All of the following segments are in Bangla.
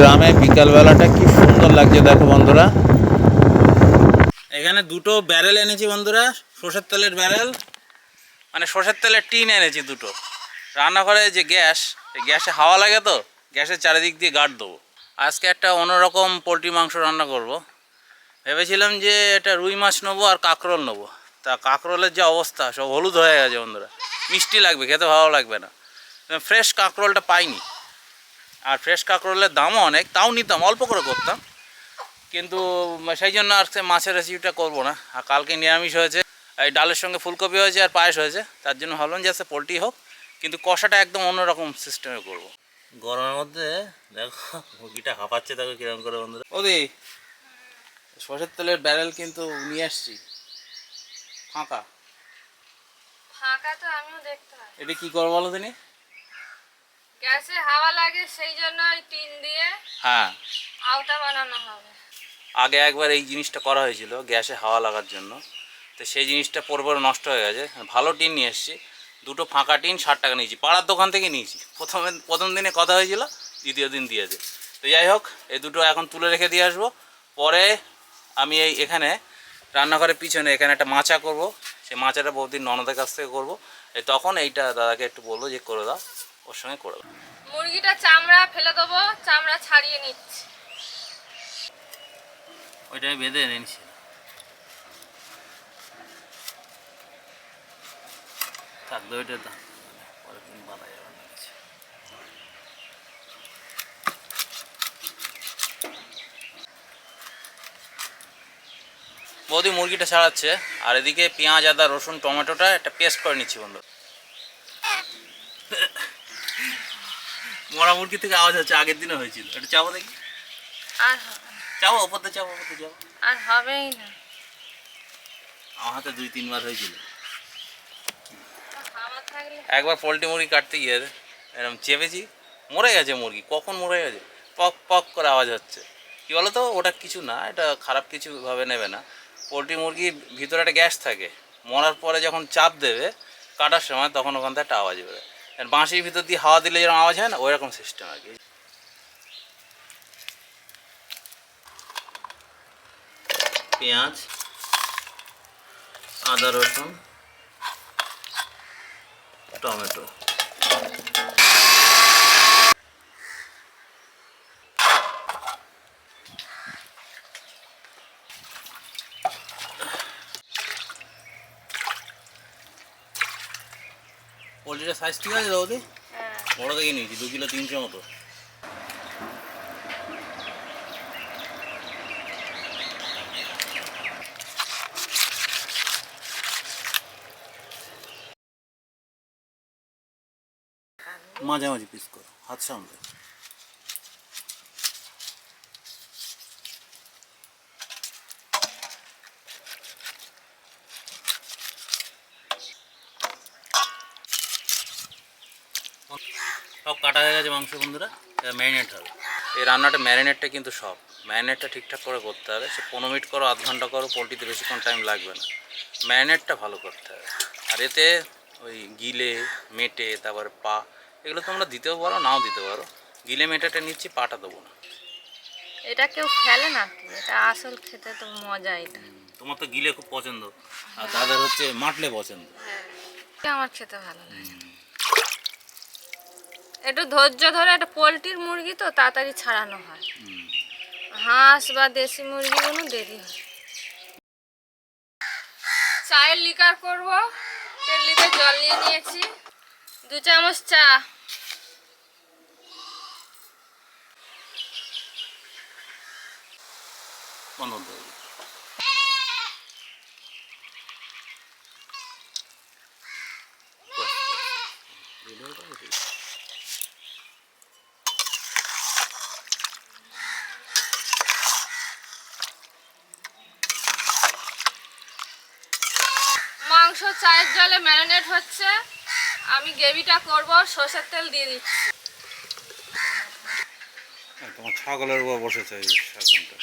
গ্রামে বিকালবেলাটা কি সুন্দর লাগছে দেখো বন্ধুরা। এখানে দুটো ব্যারেল এনেছি বন্ধুরা, সর্ষের তেলের ব্যারেল মানে সর্ষের তেলের টিন এনেছি দুটো। রান্নাঘরে যে গ্যাস গ্যাসে হাওয়া লাগে তো, গ্যাসের চারিদিক দিয়ে গার্ড দেবো। আজকে একটা অন্যরকম পোলট্রি মাংস রান্না করব। ভেবেছিলাম যে এটা রুই মাছ নেব আর কাঁকরোল নেব। তা কাঁকরোলের যে অবস্থা, সব হলুদ হয়ে গেছে বন্ধুরা। মিষ্টি লাগবে, খেতে ভালো লাগবে না। ফ্রেশ কাঁকরোলটা পাইনি। আর ফ্রেশ কাঁকরোলের দামও অনেক তাও নিতাম অল্প করে করতাম। কিন্তু সেই জন্য আর সে মাছের রেসিপিটা করব না। আর কালকে নিরামিষ হয়েছে এই ডালের সঙ্গে ফুলকপি হয়েছে আর পায়েস হয়েছে তার জন্য ভাবলাম যে সে পোলট্রি হোক কিন্তু কষাটা একদম অন্যরকম সিস্টেমে করব। গরমের মধ্যে দেখো মুরগিটা হাঁপাচ্ছে দেখো কীরকম করে বন্ধুরা। ওদি সর্ষের তেলের ব্যারেল কিন্তু নিয়ে আসছি। ফাঁকা। ফাঁকা তো আমিও দেখতে এটা কি করব বলো তিনি গ্যাসে হাওয়া লাগে সেই জন্য ওই টিন দিয়ে হ্যাঁ। আওটা বানানো হবে। আগে একবার এই জিনিসটা করা হয়েছিল গ্যাসে হাওয়া লাগার জন্য। তো সেই জিনিসটা পরে পরে নষ্ট হয়ে গেছে। ভালো টিন নিয়ে এসেছি দুটো ফাঁকা টিন ষাট টাকা নিয়েছি। পাড়ার দোকান থেকে নিয়েছি। প্রথমে প্রথম দিনে কথা হয়েছিল দ্বিতীয় দিন দিয়েছে তো যাই হোক এই দুটো এখন তুলে রেখে দিয়ে আসব। পরে আমি এই এখানে রান্নাঘরের পিছনে এখানে একটা মাচা করব। সেই মাচাটা বহুদিন ননদের কাছ থেকে করব। এই তখন এইটা দাদাকে একটু বলব যে করে দাও। ওর সঙ্গে করে দাও। মুরগিটা চামড়া ফেলে দেবো চামড়া ছাড়িয়ে নিচ্ছি। ওইটাই বেঁধে নিচ্ছি থাকবে ওইটা পরের দিন বাঁধা যাবে বৌদি মুরগিটা ছাড়াচ্ছে আর এদিকে পেঁয়াজ আদা রসুন টমেটোটা একটা পেস্ট করে নিচ্ছি বন্ধু। মরা মুরগি থেকে আওয়াজ হচ্ছে আগের দিনও হয়েছিল। এটা চাবো দেখি। আর। চাবো ওপরতে চাবো ওপরতে যাব আর হবেই না। আমার হাতে দুই তিনবার হয়েছিল। একবার পোলট্রি মুরগি কাটতে গিয়ে এরকম চেপেছি মরে গেছে মুরগি কখন মরে গেছে? পক পক করে আওয়াজ হচ্ছে। কী বলো তো ওটা কিছু না এটা খারাপ কিছু ভাবে নেবে না। পোলট্রি মুরগির ভিতরে একটা গ্যাস থাকে মরার পরে যখন চাপ দেবে কাটার সময় তখন ওখান থেকে একটা আওয়াজ বেরোয়। বাঁশির ভিতর দিয়ে হাওয়া দিলে যেরকম আওয়াজ হয় না ওই রকম সিস্টেম আর কি। পেঁয়াজ, আদা রসুন, টমেটো। পোলট্রিটার সাইজ ঠিক আছে দাদা? বড় থেকে নিয়েছি, দু কিলো তিনশো মতো। মাঝামাঝি পিস করো, হাত সামলে। সব কাটা হয়ে গেছে মাংস বন্ধুরা ম্যারিনেট হবে। এই রান্নাটা ম্যারিনেটটা কিন্তু সব। ম্যারিনেটটা ঠিকঠাক করে করতে হবে। সে পনেরো মিনিট করো আধ ঘণ্টা করো পোলট্রিতে বেশিক্ষণ টাইম লাগবে না। ম্যারিনেটটা ভালো করতে হবে। আর এতে ওই গিলে মেটে তারপর পা এগুলো তোমরা দিতেও পারো নাও দিতে পারো। গিলে মেটেটা নিচ্ছি পাটা দেবো না। এটা কেউ ফেলে না এটা আসল খেতে তো মজা এটা। তোমার তো গিলে খুব পছন্দ। আর দাদার হচ্ছে মাটলে পছন্দ। আমার খেতে ভালো লাগে। একটু ধৈর্য ধরে একটা পোলট্রির মুরগি তো তাড়াতাড়ি ছাড়ানো হয়। হাঁস বা দেশি মুরগিগুলো দেরি হয়। চায়ের লিকার করব। তেলিতে জল নিয়ে নিয়েছি। দু চামচ চা। বন্ধ করতে হবে। মাংস চায়ের জলে ম্যারিনেট হচ্ছে। আমি গ্রেভিটা করব সর্ষের তেল দিয়ে দিচ্ছি। হ্যাঁ, তোমার ছাগলের উপর বসেছে এই শাসনটা।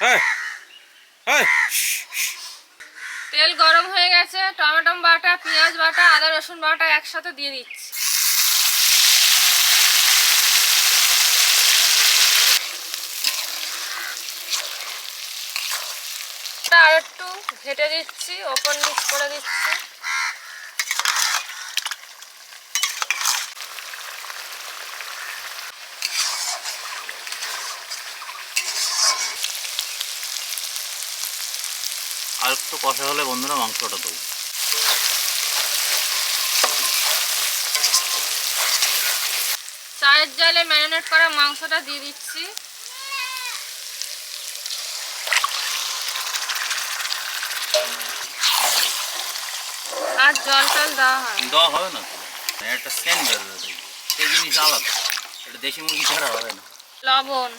হ্যাঁ হ্যাঁ তেল গরম হয়ে গেছে টমেটো বাটা পেঁয়াজ বাটা আদা রসুন বাটা একসাথে দিয়ে দিচ্ছি। ঘেটে দিচ্ছি ওপর নিচ করে দিচ্ছি। আর একটু কষা হলে বন্ধুরা মাংসটা দেবো। চায়ের জলে ম্যারিনেট করা মাংসটা দিয়ে দিচ্ছি। আর জল টল দেওয়া হয়। দেওয়া হবে না তো? একটা সেন্ট বেরোবে সেই জিনিস আলাদা। এটা দেশি মুরগি ছাড়া হবে না। লবণ।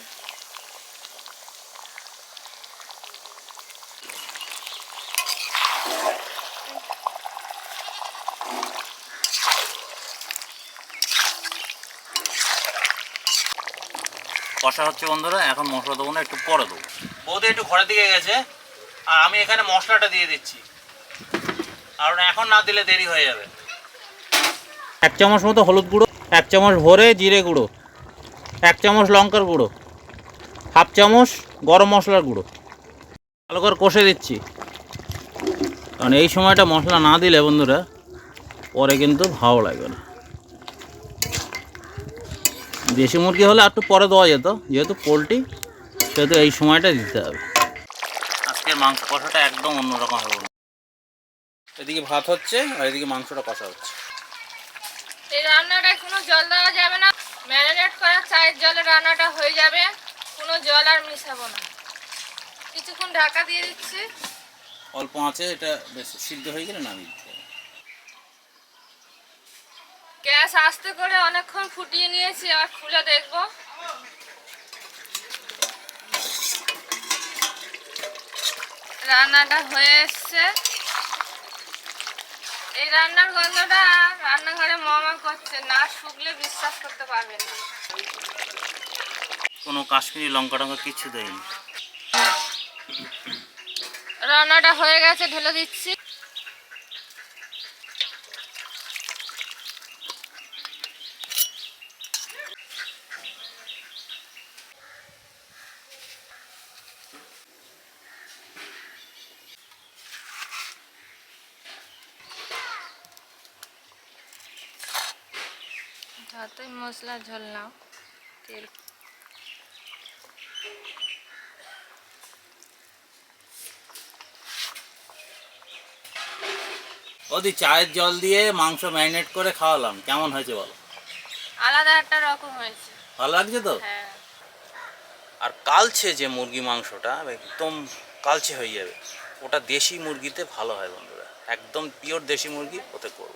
কষা হচ্ছে বন্ধুরা এখন মশলা দেবো না একটু পরে দেবো। বৌদি একটু ঘরের দিকে গেছে আর আমি এখানে মশলাটা দিয়ে দিচ্ছি। কারণ এখন না দিলে দেরি হয়ে যাবে। এক চামচ মতো হলুদ গুঁড়ো এক চামচ ভরে জিরে গুঁড়ো এক চামচ লঙ্কার গুঁড়ো হাফ চামচ গরম মশলার গুঁড়ো। ভালো করে কষে দিচ্ছি। কারণ এই সময়টা মশলা না দিলে বন্ধুরা পরে কিন্তু ভালো লাগবে না। দেশি মুরগি হলে আর একটু পরে দেওয়া যেত যেহেতু পোলট্রি সেহেতু এই সময়টা দিতে হবে। আজকের মাংস কষাটা একদম অন্যরকম হবে এদিকে ভাত হচ্ছে আর এদিকে মাংসটা কষা হচ্ছে। এই রান্নাটায় কোনো জল দেওয়া যাবে না। ম্যারিনেট করা চায়ের জলে রান্নাটা হয়ে যাবে। কোনো জল আর মিশাবো না। কিছুক্ষণ ঢাকা দিয়ে দিচ্ছি। অল্প আছে এটা বেশ সিদ্ধ হয়ে গেলে নামিয়ে দিতে গ্যাস আস্তে করে অনেকক্ষণ ফুটিয়ে নিয়েছি আবার খুলে দেখব। রান্নাটা হয়ে এসছে। এই রান্নার গন্ধটা রান্নাঘরে মামা করছে না শুকলে বিশ্বাস করতে পারবেন না। কোনো কাশ্মীরি লঙ্কা টঙ্কা কিছু দেয়নি। রান্নাটা হয়ে গেছে ঢেলে দিচ্ছি। যতই মশলা ঝোল নাও তেল। ওদি চায়ের জল দিয়ে মাংস ম্যারিনেট করে খাওয়ালাম কেমন হয়েছে বলো? আলাদা একটা রকম হয়েছে। ভালো লাগছে তো? হ্যাঁ। আর কালছে যে মুরগি মাংসটা একদম কালচে হয়ে যাবে। ওটা দেশি মুরগিতে ভালো হয় বন্ধুরা। একদম পিওর দেশি মুরগি ওতে করব।